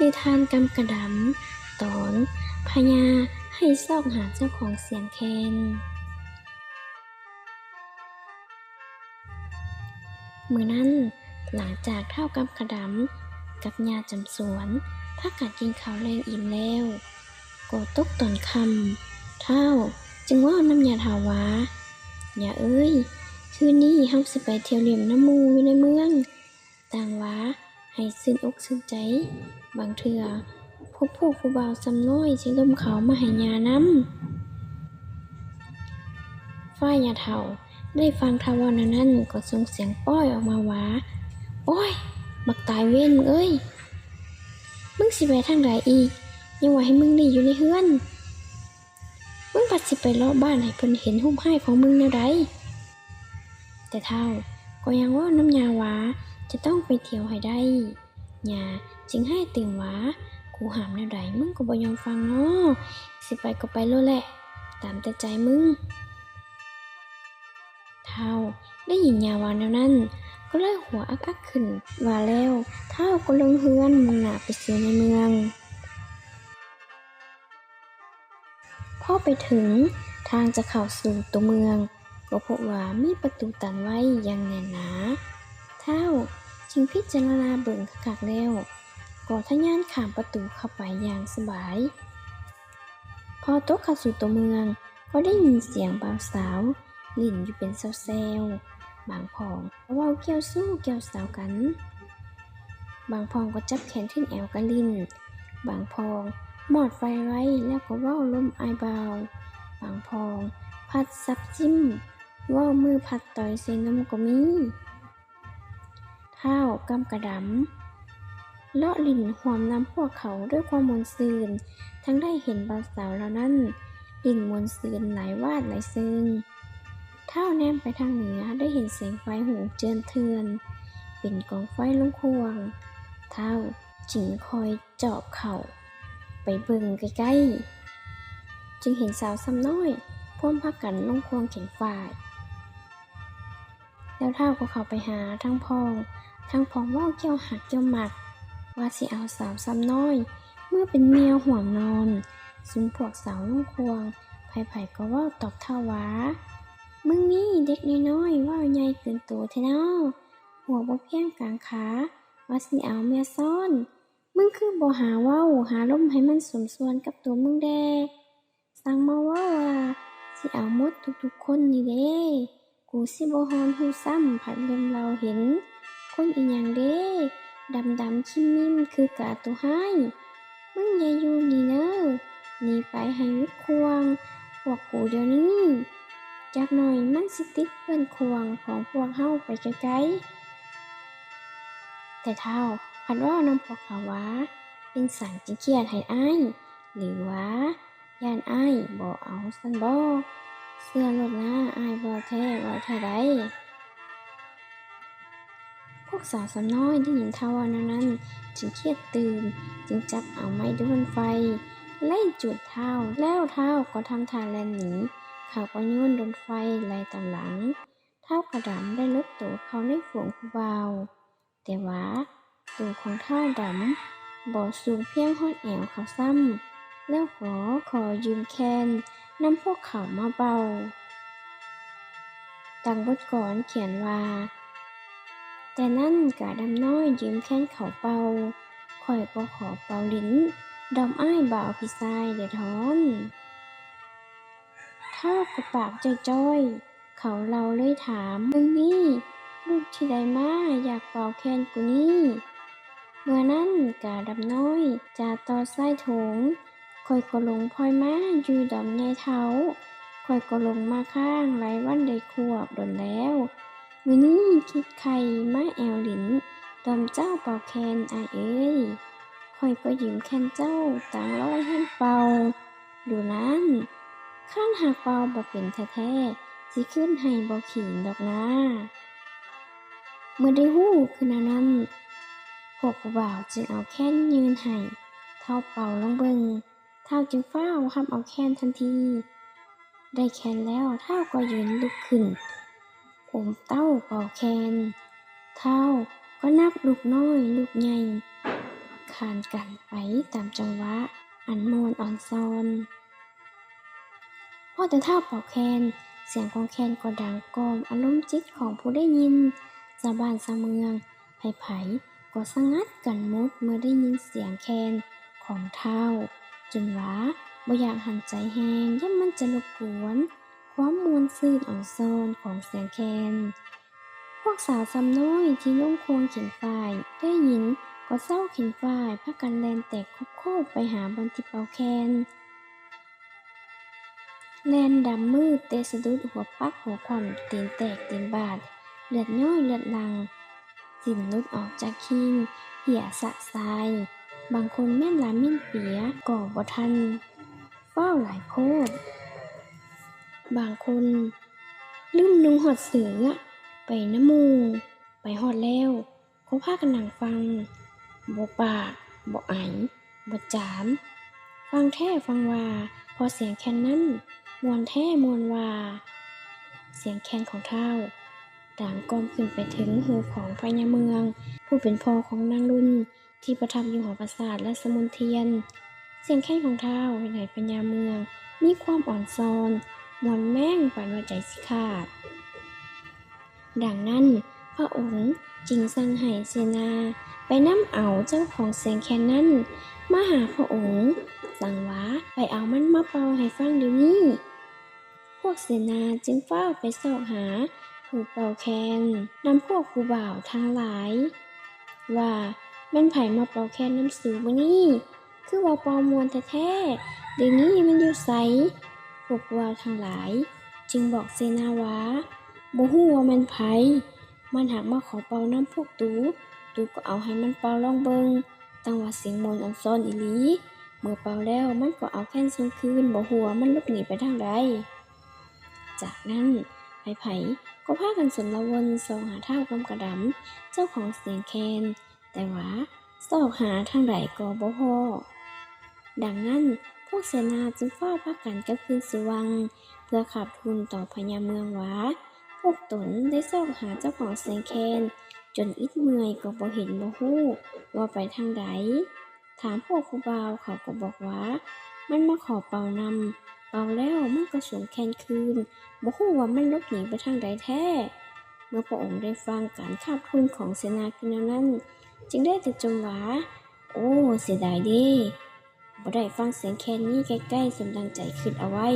นิทานกำกระดำ ตอนพญาให้ซอกหาเจ้าของเสียงแคนมือนั้นหลังจากเท่ากำกระดำ กับยาจำสวนพักกัดกินข้าวแรงอิ่มแล้วก็ตกตอนคำเท่าจึงว่าน้ำยาถาวาอย่าเอ้ย คืนนี้เฮาสิไปเที่ยวเล่มน้ำมูอยู่ในเมืองต่างว่า ให้ซึ้นอกซึ้นใจ บางเทื่อพบผู้ผู้บ่าวสำน้อยสิล่มเขามาให้ยานำฝ้ายยาเฒ่าได้ฟังทาวานานั้น ก็ส่งเสียงป้อยออกมาว่าโอ้ย บักตายเว้นเอ้ย มึงสิไปทางใดอีก ยังว่าให้มึงนี่อยู่ในเฮือนมึงปัดสิไปเลาะบ้านให้เพิ่นเห็นหุ่มไห้ของมึงแนวใดแต่เท่าก็ยังว่าน้ำยาหวา จะต้องไปเที่ยวให้ได้ยาจึงให้เติมว่ากูหามแนวใดมึงก็บ่ยอมฟังเนาะสิไปก็ไปโลแหละ ตามแต่ใจมึง เท่าได้ยินยาวาแนวนั้น ก็เลยหัวอักอักขึ้นว่าแล้ว เท่าก็ลงเฮือนมุ่งหนาไปซื้อในเมืองพอไปถึงทางจะเข้าสู่ตัวเมือง ก็พบว่ามีประตูตันไว้อย่างแน่นหนา เท่า จึงพิจารณาเบิ่งคักๆแล้วก็ทะยานข้ามประตูเข้าไปอย่างสบาย พอตกเข้าสู่ตัวเมือง ก็ได้ยินเสียงบ่าวสาว ลิ่นอยู่เป็นเซลๆบางพองก็ว่าเกี่ยวสู้เกี่ยวสาวกัน บางพองก็จับแขนขึ้นแอวกันลินบางพองหมอดไฟไว้แล้วก็ว่าลมไอเบาบางพอง พัดซับจิ้ม ว่ามือพัดต่อยเซนมก็มี เท้ากำกระดำเลาะลิ่นหวมน้ำพวกเขาด้วยความมวลซืน ทั้งได้เห็นบาสาวแล้วนั้นลิ่นมวลซืนหลายวาดหลายซึงเท้าแนมไปทางเหนือได้เห็นแสงไฟหูเจินเทือน เป็นกองไฟลุงควง เท้าจึงคอยเจอบเข่า ไปเบิ่งใกล้ๆ จึงเห็นสาวซ้ำน้อยพ่วมพักกันลุงควงเข็นฝ่าย แล้วเท่าก็เข้าไปหาทั้งพอง ทั้งพองว่าเกี่ยวหักเกี่ยวหมัก ว่าสิเอาสาวซ้ำน้อย เมื่อเป็นเมียห่วงนอนซุมพวกสาวลุงควงไผ่ๆก็ว่าตอบท่าวามึงนี่เด็กน้อยๆว่าใหญ่เกินตัวแท้เนาหัวบ่เพียงกลางขาว่าสิเอาเมียซ่อน มึงคือบ่หาว้าหาล่มให้มันสมส่วนกับตัวมึงแดสั่งมาว่าว่าสิเอามดทุกๆคนนี่เด้กูสิบ่ฮอนฮู้ซ้ำผัดเริ่มเราเห็น คนอีหยังเด้ดำดำๆคิมมิมคือกาตัวให้มึงอย่าอยู่นี่เนอะหนีไปให้วิดควง พวกกูเดี๋ยวนี้จากหน่อยมันสิติดเพื่อนควงของพวกเฮาไปไกลๆแต่เท่าพันว่านำพวกเขาว่าเป็นสั่งจิเครียดให้อ้ายหรือว่าย่านอ้ายบ่เอาสันบ่เสื้อลดนะอ้ายบ่แท้บ่แท้ใด พวกสาวสำน้อยได้ยินท่าวานั้นนั้น จึงเครียดตื่น จึงจับเอาไม้ด้วนไฟไล่จุดเท้าแล้วเท้าก็ทำทางแลนหนีเขาก็โยนโดนไฟไล่ตามหลัง เท้ากระดำได้ลดตัวเขาในฝูงผู้เบาแต่ว่าตัวของเท้าดำบ่สูงเพียงฮอดแอวเขาซ้ำแล้วขอขอยืมแคนนำพวกเขามาเบาดังบทก่อนเขียนว่า แต่นั่นกะดำน้อยยืมแค้นเขาเป่าข่อยก็ขอเป่าลิ้น ดอมอ้ายบ่าวพี่ชายเดือดร้อนเท่ากับปากจ้อยๆ เขาเราเลยถามมึงนี่ลูกที่ใดมาอยากเป่าแคนกูนี่ เมื่อนั้นกะดำน้อยจาต่อไส้ถงข่อยก็ลงพลอยมาอยู่ดำไงเท้าข่อยก็ลงมาข้างไรวันได้ขวบดนแล้ว มือนี้คิดไข่มาแอวหลินดอมเจ้าเป่าแคนอายเอ้ยข่อยก็ยืมแคนเจ้าต่างร้อยให้เป่า ดูนั้นข้างหากเป่าบ่เป็นแท้ๆสิขึ้นให้บ่ขิงดอกนะเมื่อได้ฮู้คือนนั้นพวกบ่าวจึงเอาแค้นยืนให้เท่าเป่าลองเบิงเท่าจึงฟ้าวรับเอาแค้นทันที ได้แค้นแล้วเท่าก็ยืนลุกขึ้น ผมเต้าเป่าแคนเท่าก็นับลูกน้อยลูกใหญ่ขานกันไปตามจังหวะ อันมวนอ่อนซอนพอแต่เท่าเป่าแคนเสียงของแคนก็ดังกลมอารมณ์จิตของผู้ได้ยินชาวบ้านชาวเมืองไผๆก็สงัดกันหมดเมื่อได้ยินเสียงแคนของเท่า จนว่าบ่อยากหันใจแหงย่ามันจะรบกวน ความมวนซื่นอ่อนโซนของเสียงแคน พวกสาวซ้ำน้อยที่นุ่งควงเข็นฝ่าย ได้ยินก็เศร้าเข็นฝ่ายพากันแลนแตกโคบไปหาบอลที่เป่าแคนแลนดำมืดเตะสะดุดหัวปักหัวคว่ำตีนแตกตีนบาดเลือดย้อยเลือดลัง สินลุดออกจากคิงเหี่ยสะทราย บางคนแม่นลามิ่นเปียก่อบ่ทันเฝ้าหลายโพด บางคนลืมนุงหอดเสือไปน้ำมู ไปหอดแล้วเขาพากันนั่งฟังบปากบ่ไอบ่จาม ฟังแท้ฟังว่าพอเสียงแคนนั้นมวนแท้มวนว่า เสียงแคนของเท่าดังก้มขึ้นไปถึงหูของพญาเมือง ผู้เป็นพ่อของนางรุ่นที่ประทับอยู่หอปราสาทและสมุนเทียน เสียงแคนของเท่าในไหนพญาเมือง มีความอ่อนซอน มวนแม่งปานว่าใจสิขาด ดังนั้นพระองค์จึงสั่งให้เสนาไปนำเอาเจ้าของเสียงแคนนั้นมาหาพระองค์ สั่งว่าไปเอามันมาเป่าให้ฟังเดี๋ยวนี้ พวกเสนาจึงเฝ้าไปสอบหาผู้เป่าแคนนำพวกผู้บ่าวทั้งหลาย ว่าแม่นไผ่มาเป่าแคนน้ำสูบนี่ คือว่าเป่ามวนแท้ๆเดี๋ยวนี้มันอยู่ไส พวกผู้บ่าวทั้งหลาย จึงบอกเสนาวาบ่ฮู้ว่ามันไผมันหากมาขอเป่าน้ำพวกตูตูก็เอาให้มันเป่าลองเบิงตั้งว่าเสียงมนอันซ่อนอีหลีเมื่อเป่าแล้วมันก็เอาแค่นส่งคืนบ่ฮู้ว่ามันหลบหนีไปทางใดจากนั้นไผๆก็พากันสมละวนส่องหาเท่ากำกระดำเจ้าของเสียงแคน แต่ว่าสอกหาทางใดก็บ่พอดังนั้น พวกเสนาจึงเฝ้าพักกันกับคืนสุวังเพื่อขับทุนต่อพญาเมืองวาพวกตนได้ซอกหาเจ้าของเสียงแคน จนอิดเมื่อยก็บ่เห็นบ่ฮู้ว่าไปทางใดถามพวกครูบาวเขาก็บอกว่า มันมาขอเป่านำเป่าแล้วมันก็สวมแคนคืนบ่ฮู้ว่ามันหลบหนีไปทางใดแท้ เมื่อพระองค์ได้ฟังการคาบทุนของเสนาคินานั้น จึงได้แต่จมว่าโอ้ เสียดายเดิ บ่ได้ฟังเสียงแคนนี้ใกล้ๆสมดังใจคิดเอาไว้